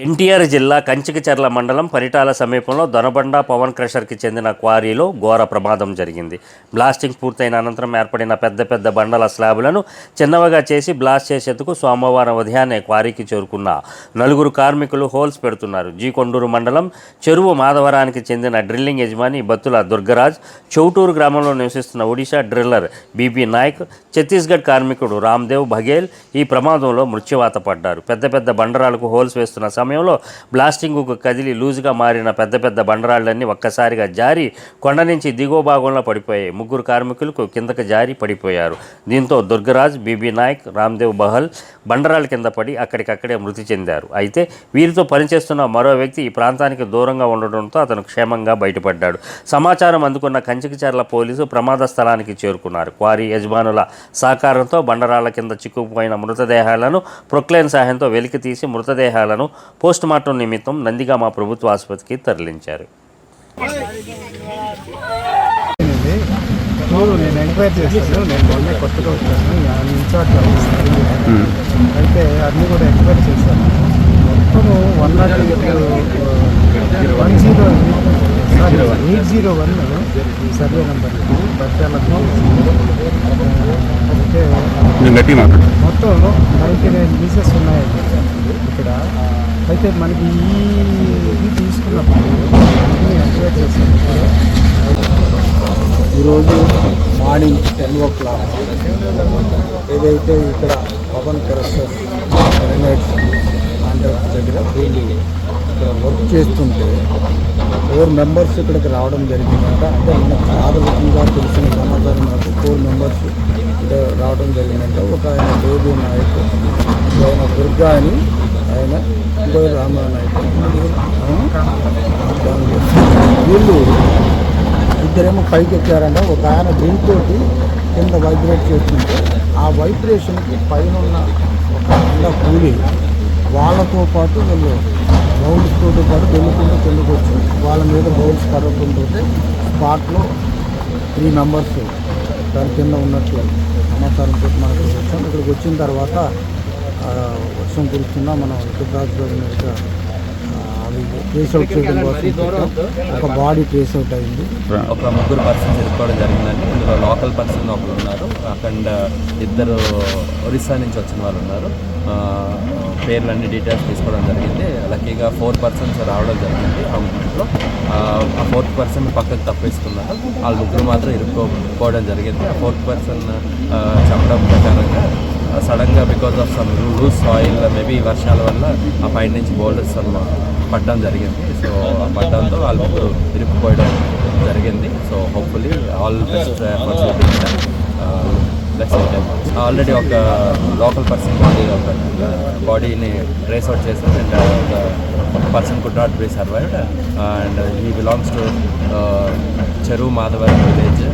ఎన్టీఆర్ జిల్లా కంచికచర్ల మండలం పరిటాల సమీపంలో దొనబండ పవన్ క్రషర్కి చెందిన క్వారీలో ఘోర ప్రమాదం జరిగింది. బ్లాస్టింగ్ పూర్తయిన అనంతరం ఏర్పడిన పెద్ద పెద్ద బండల స్లాబులను చిన్నవగా చేసి బ్లాస్ట్ చేసేందుకు సోమవారం ఉదయాన్నే క్వారీకి చేరుకున్న నలుగురు కార్మికులు హోల్స్ పెడుతున్నారు. జీ కొండూరు మండలం చెరువు మాధవరానికి చెందిన డ్రిల్లింగ్ యజమాని బత్తుల దుర్గరాజ్ చౌటూరు గ్రామంలో నివసిస్తున్న ఒడిశా డ్రిల్లర్ బీబీ నాయక్ ఛత్తీస్గఢ్ కార్మికుడు రామ్దేవ్ బఘేల్ ఈ ప్రమాదంలో మృత్యువాత పడ్డారు. పెద్ద పెద్ద బండరాలకు హోల్స్ వేస్తున్న సమయంలో బ్లాస్టింగ్కు కదిలి లూజుగా మారిన పెద్ద పెద్ద బండరాళ్ళన్నీ ఒక్కసారిగా జారి కొండ నుంచి దిగువ భాగంలో పడిపోయాయి. ముగ్గురు కార్మికులకు కిందకు జారి పడిపోయారు. దీంతో దుర్గరాజ్ బీబీ నాయక్ రామ్దేవ్ బహల్ బండరాళ్ళ కింద పడి అక్కడికక్కడే మృతి చెందారు. అయితే వీరితో పనిచేస్తున్న మరో వ్యక్తి ఈ ప్రాంతానికి దూరంగా ఉండడంతో అతను క్షేమంగా బయటపడ్డాడు. సమాచారం అందుకున్న కంచికిచర్ల పోలీసు ప్రమాద స్థలానికి చేరుకున్నారు. క్వారీ యజమానుల సహకారంతో బండరాళ్ళ కింద చిక్కుకుపోయిన మృతదేహాలను ప్రొక్లైన్ సహాయంతో వెలికి తీసి మృతదేహాలను పోస్టుమార్టం నిమిత్తం నందిగామ ప్రభుత్వ ఆసుపత్రికి తరలించారు. నేను ఎంక్వైరీ నేను మొన్నే కొత్తగా వచ్చాను ఆయన ఇన్ఛార్జ్ ఆఫీసర్ అయితే అన్నీ కూడా ఎంక్వైరీ చేశాను. మొత్తం one not eight one zero sorry eight zero one survey number బట్టాలకు మొత్తం నైంటీ నైన్ పీసెస్ ఉన్నాయి అయితే మనకి ఈ ఇది తీసుకున్నప్పుడు అన్నీ చేసినప్పుడు ఈరోజు మార్నింగ్ టెన్ ఓ క్లాక్ ఏదైతే ఇక్కడ పవన్ కరస్టర్ గ్రెనైట్స్ కాంట్రాక్ట్ దగ్గర వీళ్ళు ఇక్కడ వర్క్ చేస్తుంటే ఫోర్ మెంబర్స్ ఇక్కడికి రావడం జరిగిందంట. అంటే మనకు ప్రాథమికంగా తెలిసిన సమాచారం నాకు ఫోర్ మెంబర్స్ ఇక్కడ రావడం జరిగిందంట. ఒక ఆయన బేబీ నాయక్ ఇంకో ఆయన దుర్గా అని ఆయన ఇంకో రామా వీళ్ళు ఇద్దరేమో పైకి ఎక్కారంట. ఒక ఆయన దీంతో తోటి కింద వైబ్రేట్ చేస్తుంటే ఆ వైబ్రేషన్కి పైన ఉన్న ఒక అండ కూలి వాళ్ళతో పాటు వీళ్ళు బౌల్స్తో తోటి పాటు వెళ్ళకుండా కిందకు వచ్చి వాళ్ళ మీద బౌల్స్ పడకుంటుంటే స్పాట్లో త్రీ మెంబర్స్ దాని కింద ఉన్నట్లు సమాచారంతో మనకు వచ్చాం ఇక్కడికి వచ్చిన తర్వాత వర్షం కురుస్తున్నా మనం మీద అవి ట్రేస్ అవుట్ చేయడం కోసం. ఒక బాడీ ట్రేస్ అవుట్ అయింది. ఒక ముగ్గురు పర్సన్స్ ఇరుక్కోవడం జరిగిందండి. ఇందులో లోకల్ పర్సన్ ఒకరు ఉన్నారు. అక్కడ ఇద్దరు ఒరిస్సా నుంచి వచ్చిన వాళ్ళు ఉన్నారు. ఆ, పేర్లన్నీ డీటెయిల్స్ తీసుకోవడం జరిగింది. లక్కీగా ఫోర్ పర్సన్స్ రావడం జరిగింది. ఆ మూమెంట్లో ఆ ఫోర్త్ పర్సన్ పక్కకు తప్పేసుకున్నారు వాళ్ళు ముగ్గురు మాత్రం ఇరుక్కోపోవడం జరిగింది. ఆ ఫోర్త్ పర్సన్ చెప్పడం ప్రకారంగా సడన్గా because of some loose soil maybe వర్షాల వల్ల ఆ పైన నుంచి బౌలర్స్ పడ్డం జరిగింది. సో ఆ పడ్డంతో వాళ్ళు ముగ్గురు ఇరుక్కుపోయడం జరిగింది. So hopefully all best already ఒక లోకల్ పర్సన్ బాడీ ఒక బాడీని ట్రేస్ అవుట్ చేశారు అండ్ ఒక person could not be survived and he belongs to Cheruvu Madhavaram village